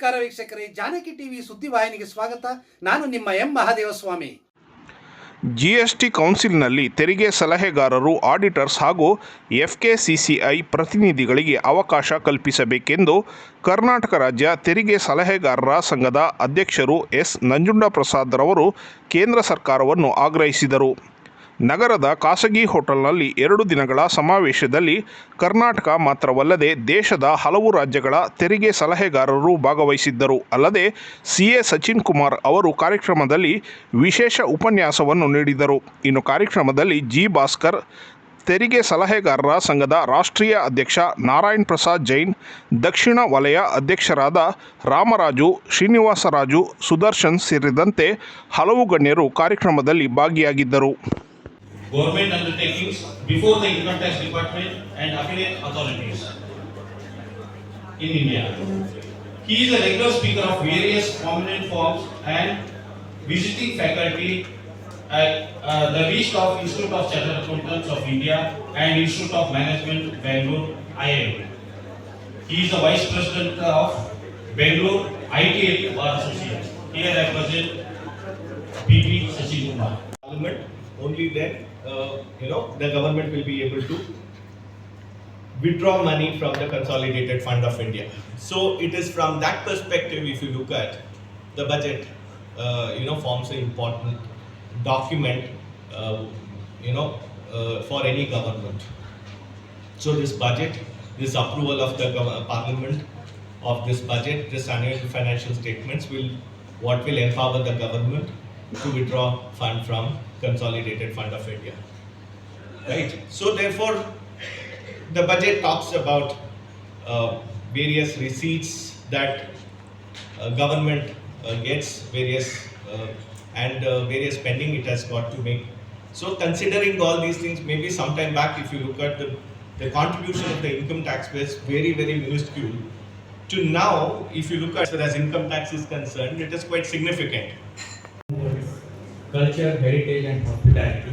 ನಮಸ್ಕಾರ ವೀಕ್ಷಕರೇ, ಜಾನಕಿ ಟಿವಿ ಸುದ್ದಿವಾಹಿನಿಗೆ ಸ್ವಾಗತ. ನಾನು ನಿಮ್ಮ ಎಂ ಮಹಾದೇವಸ್ವಾಮಿ. ಜಿಎಸ್ಟಿ ಕೌನ್ಸಿಲ್ನಲ್ಲಿ ತೆರಿಗೆ ಸಲಹೆಗಾರರು, ಆಡಿಟರ್ಸ್ ಹಾಗೂ ಎಫ್ಕೆಸಿಸಿಐ ಪ್ರತಿನಿಧಿಗಳಿಗೆ ಅವಕಾಶ ಕಲ್ಪಿಸಬೇಕೆಂದು ಕರ್ನಾಟಕ ರಾಜ್ಯ ತೆರಿಗೆ ಸಲಹೆಗಾರರ ಸಂಘದ ಅಧ್ಯಕ್ಷರು ಎಸ್. ನಂಜುಂಡ ರವರು ಕೇಂದ್ರ ಸರ್ಕಾರವನ್ನು ಆಗ್ರಹಿಸಿದರು. ನಗರದ ಖಾಸಗಿ ಹೋಟೆಲ್ನಲ್ಲಿ ಎರಡು ದಿನಗಳ ಸಮಾವೇಶದಲ್ಲಿ ಕರ್ನಾಟಕ ಮಾತ್ರವಲ್ಲದೆ ದೇಶದ ಹಲವು ರಾಜ್ಯಗಳ ತೆರಿಗೆ ಸಲಹೆಗಾರರು ಭಾಗವಹಿಸಿದ್ದರು. ಅಲ್ಲದೆ ಸಿಎ ಸಚಿನ್ ಕುಮಾರ್ ಅವರು ಕಾರ್ಯಕ್ರಮದಲ್ಲಿ ವಿಶೇಷ ಉಪನ್ಯಾಸವನ್ನು ನೀಡಿದರು. ಇನ್ನು ಕಾರ್ಯಕ್ರಮದಲ್ಲಿ ಜಿ ಭಾಸ್ಕರ್, ತೆರಿಗೆ ಸಲಹೆಗಾರರ ಸಂಘದ ರಾಷ್ಟ್ರೀಯ ಅಧ್ಯಕ್ಷ ನಾರಾಯಣ್ ಪ್ರಸಾದ್ ಜೈನ್, ದಕ್ಷಿಣ ವಲಯ ಅಧ್ಯಕ್ಷರಾದ ರಾಮರಾಜು, ಶ್ರೀನಿವಾಸರಾಜು, ಸುದರ್ಶನ್ ಸೇರಿದಂತೆ ಹಲವು ಗಣ್ಯರು ಕಾರ್ಯಕ್ರಮದಲ್ಲಿ ಭಾಗಿಯಾಗಿದ್ದರು. Government undertakings before the income tax department and affiliate authorities in India. He is a regular speaker of various prominent forums and visiting faculty at uh, the list of Institute of Chartered Accountants of India and Institute of Management, Bangalore, IIM. He is the Vice President of Bangalore ITL Bar Association. Here I present BP Sachin Kumar. Then, uh, you know, the government will be able to withdraw money from the consolidated fund of India. So it is from that perspective, if you look at the budget, uh, you know, forms an important document, uh, you know, uh, for any government. So this budget, this approval of the parliament of this budget, this annual financial statements will, what will empower the government to withdraw fund from consolidated fund of India. Right, so therefore, the budget talks about uh, various receipts that uh, government uh, gets, various, uh, and uh, various spending it has got to make. So considering all these things, maybe sometime back, if you look at the, the contribution of the income tax was very, very minuscule. To now, if you look at as far as income tax is concerned, it is quite significant. Culture, heritage, and hospitality.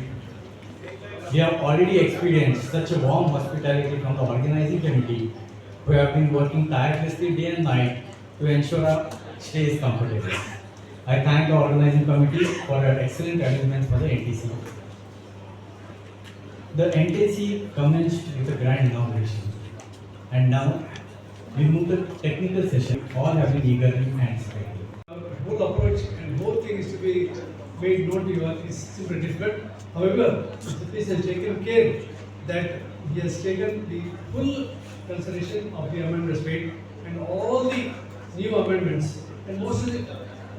We have already experienced such a warm hospitality from the organizing committee who have been working tirelessly day and night to ensure our stay is comfortable. I thank the organizing committee for their excellent arrangements for the NTC. The NTC commenced with a grand inauguration and now we move to technical session. All have been eagerly anticipated. Approach and whole thing is to be made known to you is super difficult. However, Mr. Peace has taken care that he has taken the full consideration of the amendments made and all the new amendments and most of the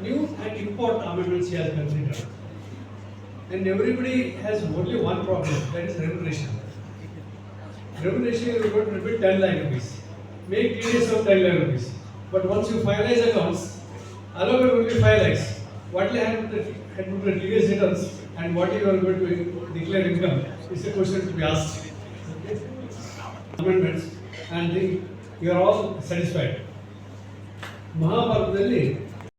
new and important amendments he has considered. And everybody has only one problem, that is remuneration. Remuneration is going to be ten lakh rupees. Make TDS of ten lakh rupees. But once you finalize accounts, allowable will be five lakhs. What will happen to the, happen to the TDS returns and what you are going to declare income is a question to be asked. Okay? Amendments and the, you are all satisfied. ಮಹಾಭಾರತದಲ್ಲಿ